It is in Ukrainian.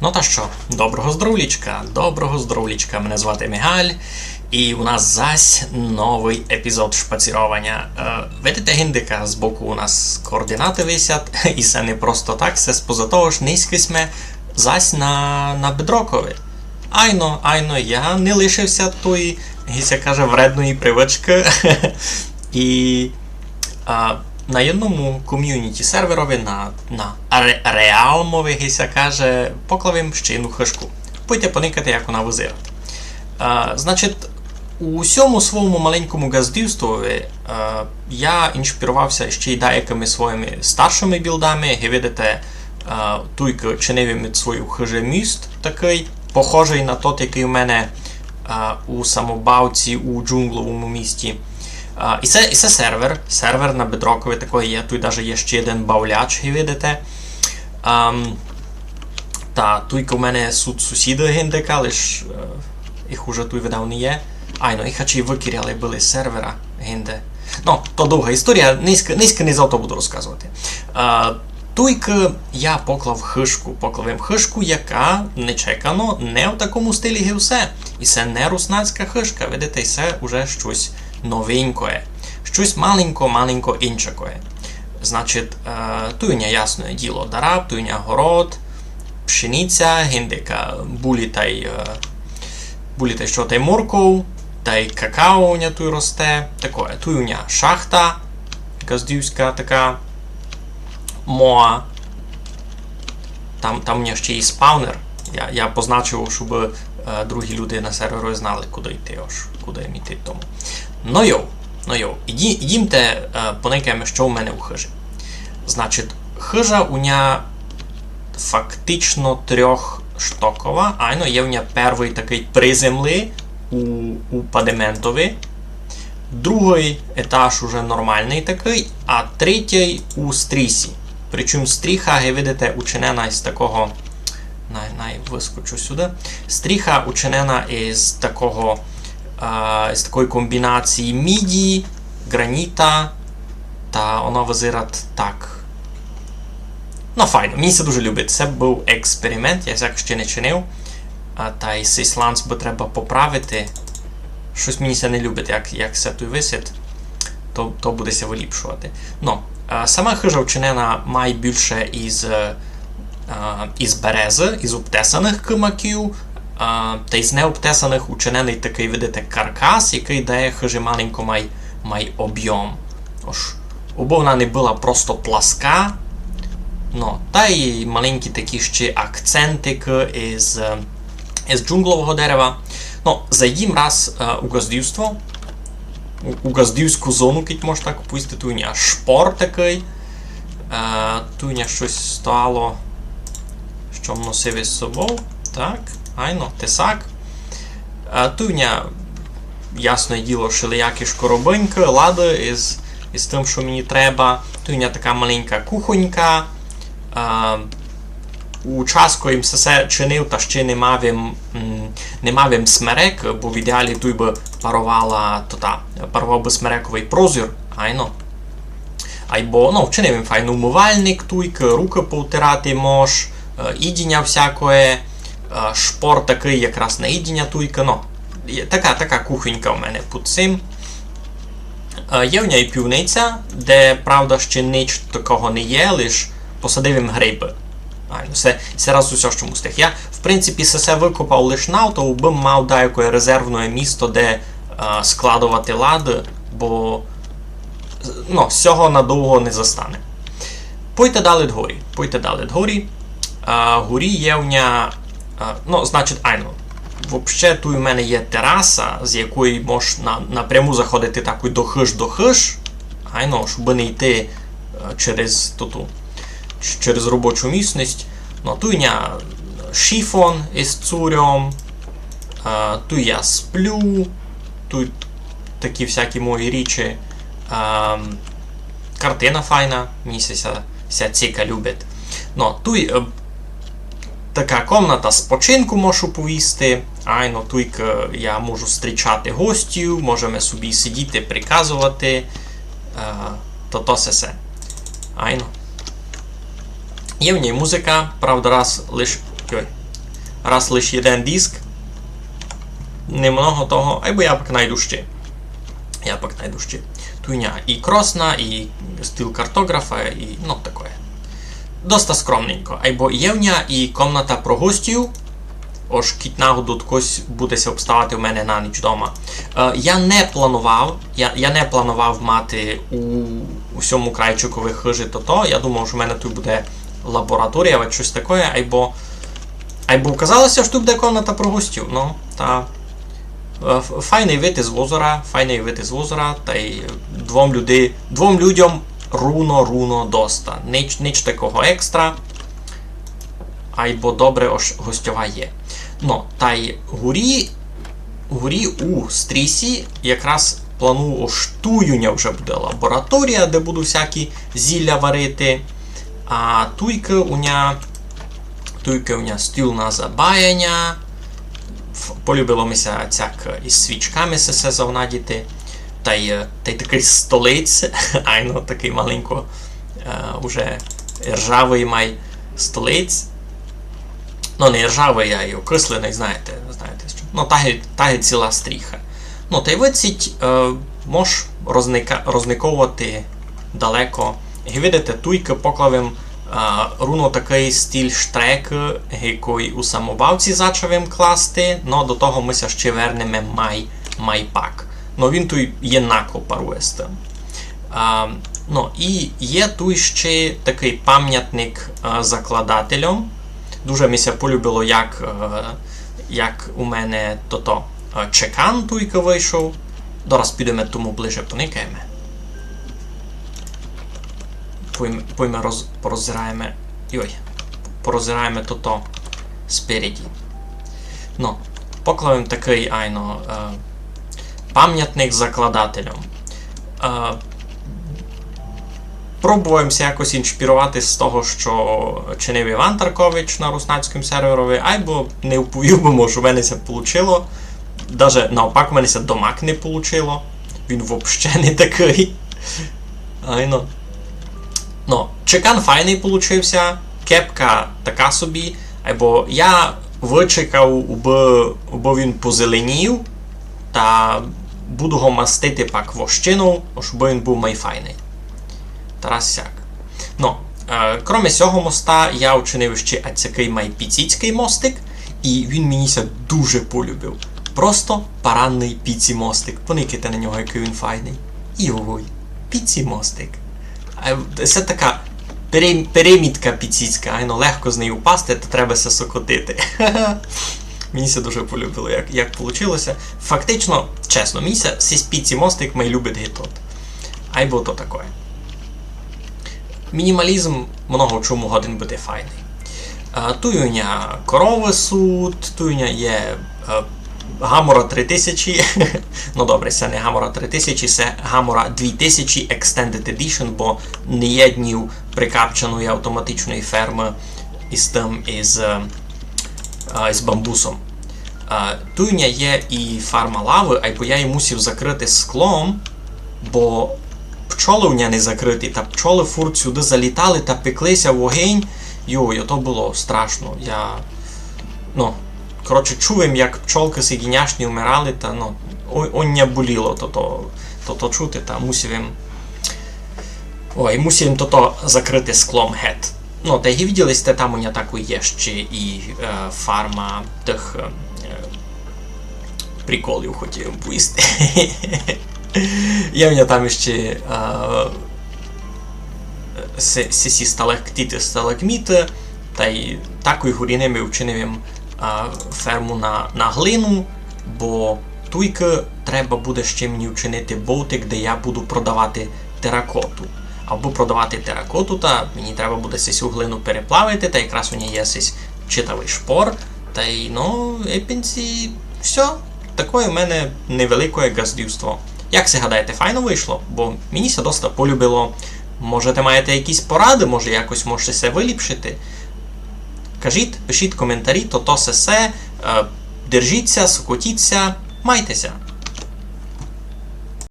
Ну та що, доброго здоровлічка, доброго здоровлічка. Мене звати Мігаль, і у нас зась новий епізод шпацірування. Е, видите гіндика, з боку у нас координати висять, і це не просто так, це споза того ж низьки сме зась на, на бедрокові. Айно, айно, я не лишився тої, гіся каже, вредної привички. і а, на одному ком'юніті серверові на, на ре, реалмові гіся каже, поклавим ще одну хишку. Пойте поникати, як вона визирати. Значить, у усьому своєму маленькому газдівствові я інспірувався ще й деякими своїми старшими білдами. Ге видите, туйка чинив від свою хиже міст такий, похожий на той, який у мене у самобавці у джунгловому місті. І, це, і це сервер. Сервер на бедрокові такий є. Тут навіть є ще один бавляч, ви видите. Ам, та туйка в мене суд сусіди гіндика, лиш е, їх уже тут видав не є. Ай, ну їх ачі викіряли були з сервера гінде. Ну, то довга історія, низько, низько не за то буду розказувати. А, Туйка я поклав хишку, поклав хишку, яка нечекано не в такому стилі гівсе. І це не руснацька хишка, видите, і це вже щось новенькое. Щось маленько-маленько іншакое. Значить, е, туйня, ясне діло, дараб, туйня город, пшениця, гіндика, булі та й, е, булі та що та й морков, та й какао у ня тут росте. Такое. Туйня шахта, газдівська така, моа. Там, там у мене ще є спаунер. Я, я позначив, щоб другі люди на сервері знали, куди йти, аж, куди йти тому. Ну йоу, ну йоу, іді, ідімте е, поникаємо, що у мене у хижі. Значить, хижа у ня фактично трьохштокова. Айно, є в ня перший такий при землі у, у падементові. Другий етаж уже нормальний такий, а третій у стрісі. Причому стріха, ви видите, учинена із такого. Най, най сюди. Стріха учинена із такого а, з такої комбінації міді, граніта та воно визират так. Ну, файно, мені це дуже любить. Це був експеримент, я як ще не чинив. А, та й цей сланц би треба поправити. Щось мені це не любить, як, як це тут висить, то, то буде ся виліпшувати. Ну, сама хижа вчинена має більше із, із берези, із обтесаних кимаків, та з необтесаних учинений такий, видите, каркас, який дає хижі маленько май, май об'єм. Ож, Обо вона не була просто пласка, ну, та й маленькі такі ще акцентики із, із джунглового дерева. Ну, зайдім раз е, у газдівство, у, у газдівську зону, кить можна так пустити, тут шпор такий, е, тут щось стало, що носив із собою. Так, айно, тесак. Е, у ясне діло, шилиякі шкоробинки, лади із, із тим, що мені треба. У така маленька кухонька. Е, у час, коли їм все чинив, та ще не мав їм, не мав їм смерек, бо в ідеалі тут би парувала то та, парував би смерековий прозір, айно. Айбо, ну, вчинив їм файний умивальник, туйк, руки повтирати мож, ідіння всякое, е, шпор такий якраз на ідіння туйка, ну, така, така кухонька у мене під цим. Е, Є в ній півниця, де, правда, ще ніч такого не є, лиш посадив їм гриби. Це, це раз усе, що мустих. Я, в принципі, все викопав лише на то, би мав деяке резервне місто, де е, складувати лади, бо ну, цього надовго не застане. Пойте далі дгорі. Пойте далі дгорі. Горі є в ня. Е, ну, значить, айно. Взагалі, тут у мене є тераса, з якої можеш на, напряму заходити так до хиш до хиш. Айно, щоб не йти е, через ту, через робочу місність. Ну, тут я шифон із цурем, тут я сплю, тут такі всякі мої річі. Картина файна, мені ся, ся ціка любить. Ну, тут е, така комната спочинку можу повісти. Айно, тут е, я можу зустрічати гостів, можемо собі сидіти, приказувати. Е, то то се се. Айно. Є в ній музика, правда, раз лиш. Ой, раз лише один диск. Немного того, або я пак найду ще. Я пак найду ще. Туйня і кросна, і стил картографа, і ну таке. Доста скромненько. Або євня і комната про гостів. Ож кіт нагоду хтось будеся обставати у мене на ніч вдома. Е, я не планував, я, я не планував мати у усьому крайчикових хижі то то. Я думав, що в мене тут буде лабораторія або щось таке, або. Або вказалося, що тут буде комната про гостів. Ну, та. е, Файний вид із озера, файний вид із озера, та й двом, люди, двом людям руно-руно доста. Ніч, ніч такого екстра. Айбо добре ош гостьова є. Ну, та й гурі, гурі у стрісі якраз планую оштуюня вже буде лабораторія, де буду всякі зілля варити. А туйки у ня, туйки у ня стіл на забаяння. Полюбило мися цяк із свічками се завнадіти. Та й, е, та й такий столиць, айно такий маленько, е, уже ржавий май столиць. Ну, не ржавий, а й окислений, знаєте, знаєте що. Ну, та й, ціла стріха. Ну, та й виціть, е, мож розника, розниковувати далеко. І видите, туйки поклавим е, руно такий стиль штрек, який у самобавці зачавим класти, но до того ми ще вернемо май, майпак. Ну він тут єнако парує з. А, ну, і є тут ще такий пам'ятник закладателям. Дуже мені полюбило, як, як у мене то-то чекан туйка вийшов. Зараз підемо тому ближе поникаємо. Пойме, роз, пороззираємо. Йой, пороззираємо то-то спереді. Ну, поклавим такий айно. Пам'ятник закладателям. Е, Пробуємося якось інспірувати з того, що чинив Іван Таркович на руснацькому серверові, або не вповів, що в мене це вийшло. Даже навпак, в мене це домак не вийшло. Він взагалі не такий. Айно. Ну, чекан файний получився, кепка така собі. Або я вичекав, бо він позеленів, та буду його мастити пак вощину, щоб він був майфайний. Тарас сяк. Ну, е, кроме цього моста, я вчинив ще такий майпіціцький мостик, і він мені дуже полюбив. Просто паранний піці мостик. Поникайте на нього, який він файний. І ой, піці мостик. Е, Це така перемітка піціцька, айно легко з нею впасти, то треба се сокотити. Це дуже полюбило, як, як вийшло. Фактично, чесно, мені це сісь піці мостик май любить гітот. Айбо то таке. Мінімалізм много чому годин буде файний. Е, Туюня корови суд, туюня є е, Гамора 3000. ну добре, це не Гамора 3000, це Гамора 2000 Extended Edition, бо не є днів прикапченої автоматичної ферми із тим із, з бамбусом. Е, Туюня є і фарма лави, або я її мусив закрити склом, бо пчоли у мене не закриті, та пчоли фурт сюди залітали та пеклися в вогонь. Йой, то було страшно. Я. Ну, коротше, чуєм, як пчолки сигіняшні вмирали, та ну, не боліло то, то, то, то чути, та мусив їм. Ой, мусив їм то, то закрити склом гет. Ну, та й виділи сте, там у мене таку є ще і е, фарма тих е, приколів хотів поїсти. Є в мене там ще е, се- сесі сталактити, сталагміти, та й такою горіними вчинив їм е, ферму на, на глину, бо туйки треба буде ще мені вчинити болтик, де я буду продавати теракоту. Або продавати теракоту, та мені треба буде цю глину переплавити, та якраз у ній є сесь читавий шпор. Та й ну, епінці, все. Таке в мене невелике газдівство. Як це гадаєте, файно вийшло? Бо мені це доста полюбило. Можете маєте якісь поради, може якось можете це виліпшити. Кажіть, пишіть коментарі, то то се се, е, держіться, сокотіться, майтеся.